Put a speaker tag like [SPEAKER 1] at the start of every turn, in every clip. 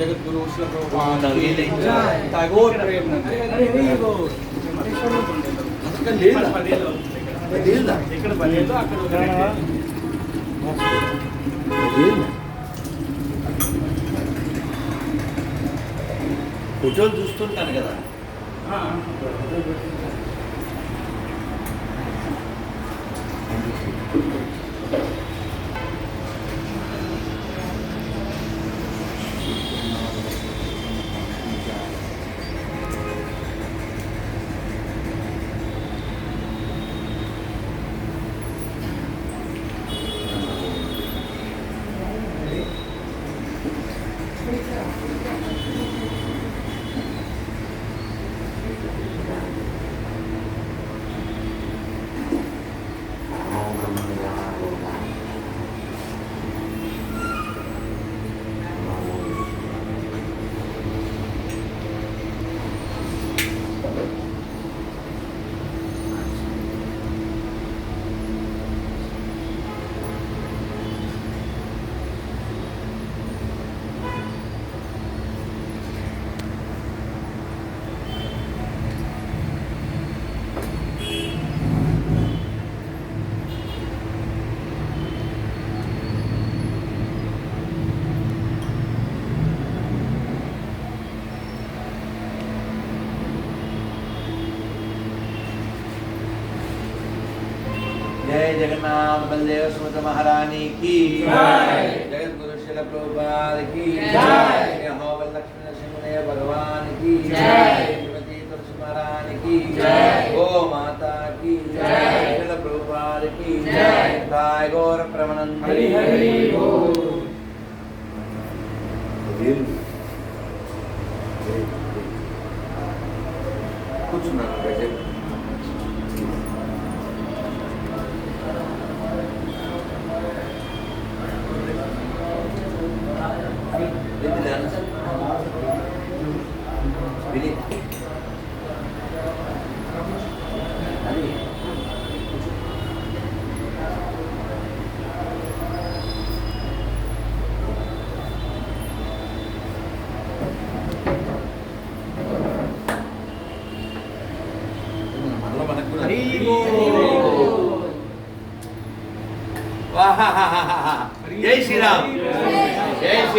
[SPEAKER 1] జగద్గురు టాగోర్ ప్రేమనందే ఇక్కడ పదేళ్ళు అక్కడ ఒక రెండు.
[SPEAKER 2] ఫోటోలు చూస్తుంటాను కదా
[SPEAKER 1] 何?
[SPEAKER 2] जय जगन्नाथ बलदेव सुमत महारानी की
[SPEAKER 1] जय।
[SPEAKER 2] जगत गुरु शिल प्रभुपाद की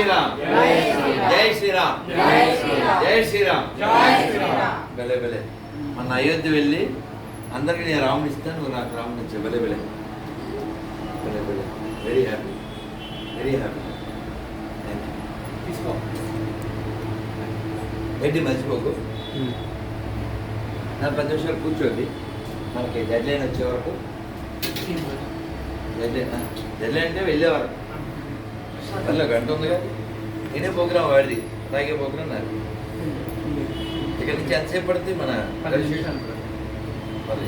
[SPEAKER 2] శ్రీరామ్ జై శ్రీరామ్ జై శ్రీరామ్ బలే బలే మన అయోధ్య వెళ్ళి అందరికి నేను రాముడు ఇస్తాను నువ్వు నాకు రాముడు ఇచ్చా బలే బలే బలే బలే వెరీ హ్యాపీ వెరీ హ్యాపీ
[SPEAKER 1] తీసుకో.
[SPEAKER 2] ఏంటి మర్చిపోకు? నా పది నిమిషాలు కూర్చోండి. మనకి డెడ్ లైన్ వచ్చే వరకు. డెడ్ లైన్ డెడ్ లైన్ అంటే వెళ్ళేవారు. మళ్ళీ గంట ఉందిగా నేనే ప్రోగ్రామ్ వాడిది. అలాగే ప్రోగ్రామ్ నాది. ఇక్కడ నుంచి ఎంతసేపు పడుతుంది? మన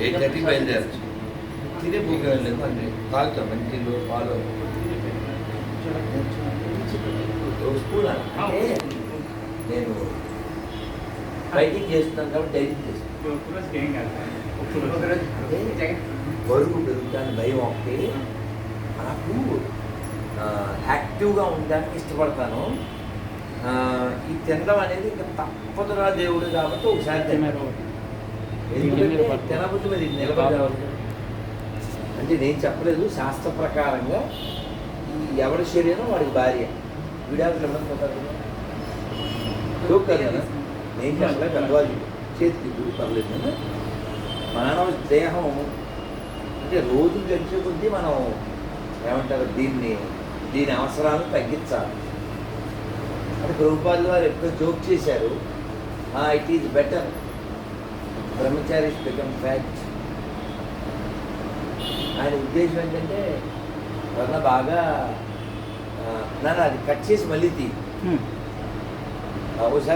[SPEAKER 2] ఎయిట్ థర్టీ బయలుదేరచ్చు తినే ప్రోగ్రామ్ లేదు. అంటే తాగుతాం. మంచిలో పాలు అంటే నేను బైకింగ్ చేస్తున్నాను కాబట్టి డైటింగ్ చేస్తాను బరువు పెరుగుతాను. భయం ఒకటి. నాకు యాక్టివ్గా ఉండడానికి ఇష్టపడతాను. ఈ తినడం అనేది ఇంకా తప్పదురా దేవుడు కాబట్టి ఒకసారి తిన్నాను తినబుద్ధి మరి నిలబడి రావాలి. కదా. అంటే నేను చెప్పలేదు శాస్త్ర ప్రకారంగా ఈ ఎవరి శరీరం వాడికి భార్య. విడాకులు ఇవ్వడం కదా. నేను చెప్పలే పెద్దవాళ్ళు చేతికి ఇప్పుడు పర్లేదు. మానవ దేహం అంటే రోజు గడిచే కొద్దీ మనం ఏమంటారు దీన్ని దీని అవసరాలను తగ్గించాలి. అంటే ప్రభుపాదులు వారు ఎప్పుడో జోక్ చేశారు it is better. Brahmachari become fact ఆయన ఉద్దేశం ఏంటంటే వల్ల బాగా నాన్న అది కట్ చేసి మళ్ళీ తీ ఒకసారి